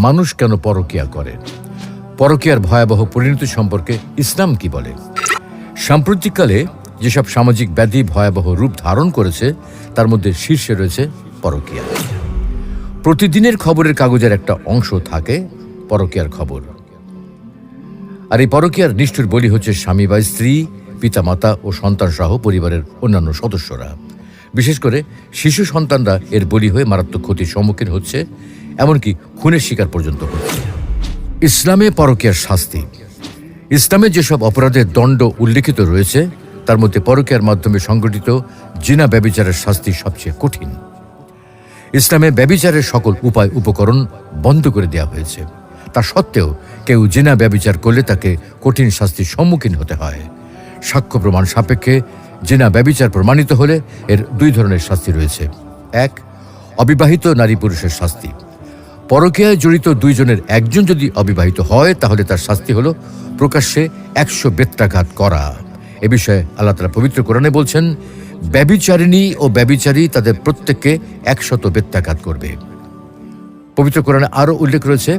মানুষ কেন পরকিয়া করে? পরকিয়ার ভয়াবহ পরিণতি সম্পর্কে ইসলাম কি বলে? সাম্প্রতিককালে যেসব সামাজিক ব্যাধি ভয়াবহ রূপ ধারণ করেছে, তার মধ্যে শীর্ষে রয়েছে পরকিয়া। প্রতিদিনের খবরের কাগজের একটা অংশ থাকে পরকিয়ার খবর। আর এই পরকিয়ার নিষ্ঠুর বলি হচ্ছে স্বামী বা স্ত্রী, পিতামাতা ও সন্তান সহ পরিবারের অন্যান্য সদস্যরা। বিশেষ করে শিশু সন্তানরা এর বলি হয়ে মারাত্মক ক্ষতির সম্মুখীন হচ্ছে এমনকি খুনের শিকার পর্যন্ত। হচ্ছে ইসলামে পরকিয়ার শাস্তি। ইসলামে যেসব অপরাধের দণ্ড উল্লেখিত রয়েছে, তার মধ্যে পরকিয়ার মাধ্যমে সংগঠিত জিনা ব্যবিচারের শাস্তি সবচেয়ে কঠিন। ইসলামে ব্যবিচারের সকল উপায় উপকরণ বন্ধ করে দেওয়া হয়েছে। তা সত্ত্বেও কেউ জিনা ব্যবিচার করলে তাকে কঠিন শাস্তির সম্মুখীন হতে হয়। সাক্ষ্য প্রমাণ সাপেক্ষে জিনা ব্যবিচার প্রমাণিত হলে এর দুই ধরনের শাস্তি রয়েছে। এক, অবিবাহিত নারী পুরুষের শাস্তি। পরকীয়ায় জড়িত দুইজনের একজন যদি অবিবাহিত হয়, তাহলে তার শাস্তি হলো প্রকাশ্যে একশো বেত্রাঘাত করা। এ বিষয়ে আল্লাহ তালা পবিত্র কোরআনে বলছেন, ব্যবিচারিণী ও ব্যবিচারী তাদের প্রত্যেককে একশত বেত্রাঘাত করবে। পবিত্র কোরআনে আরও উল্লেখ রয়েছে,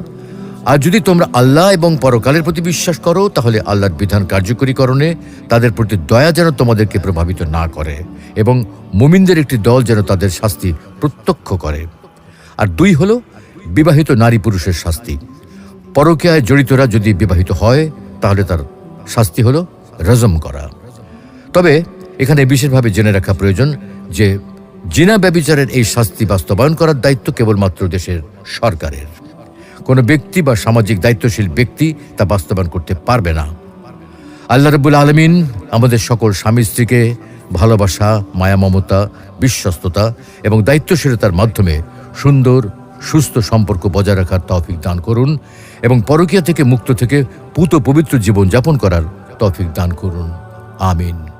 আর যদি তোমরা আল্লাহ এবং পরকালের প্রতি বিশ্বাস করো, তাহলে আল্লাহর বিধান কার্যকরীকরণে তাদের প্রতি দয়া যেন তোমাদেরকে প্রভাবিত না করে, এবং মুমিনদের একটি দল যেন তাদের শাস্তি প্রত্যক্ষ করে। আর দুই হলো বিবাহিত নারী পুরুষের শাস্তি। পরকীয়ায় জড়িতরা যদি বিবাহিত হয়, তাহলে তার শাস্তি হলো রজম করা। তবে এখানে বিশেষভাবে জেনে রাখা প্রয়োজন যে, জিনা ব্যবিচারের এই শাস্তি বাস্তবায়ন করার দায়িত্ব কেবলমাত্র দেশের সরকারের। কোনো ব্যক্তি বা সামাজিক দায়িত্বশীল ব্যক্তি তা বাস্তবায়ন করতে পারবে না। আল্লাহ রবুল আলমিন আমাদের সকল স্বামী স্ত্রীকে ভালোবাসা, মায়া, মমতা, বিশ্বস্ততা এবং দায়িত্বশীলতার মাধ্যমে সুন্দর সুস্থ সম্পর্ক বজায় রাখার তৌফিক দান করুন এবং পরকীয়া থেকে মুক্ত থেকে পুত পবিত্র জীবন যাপন করার তৌফিক দান করুন। আমিন।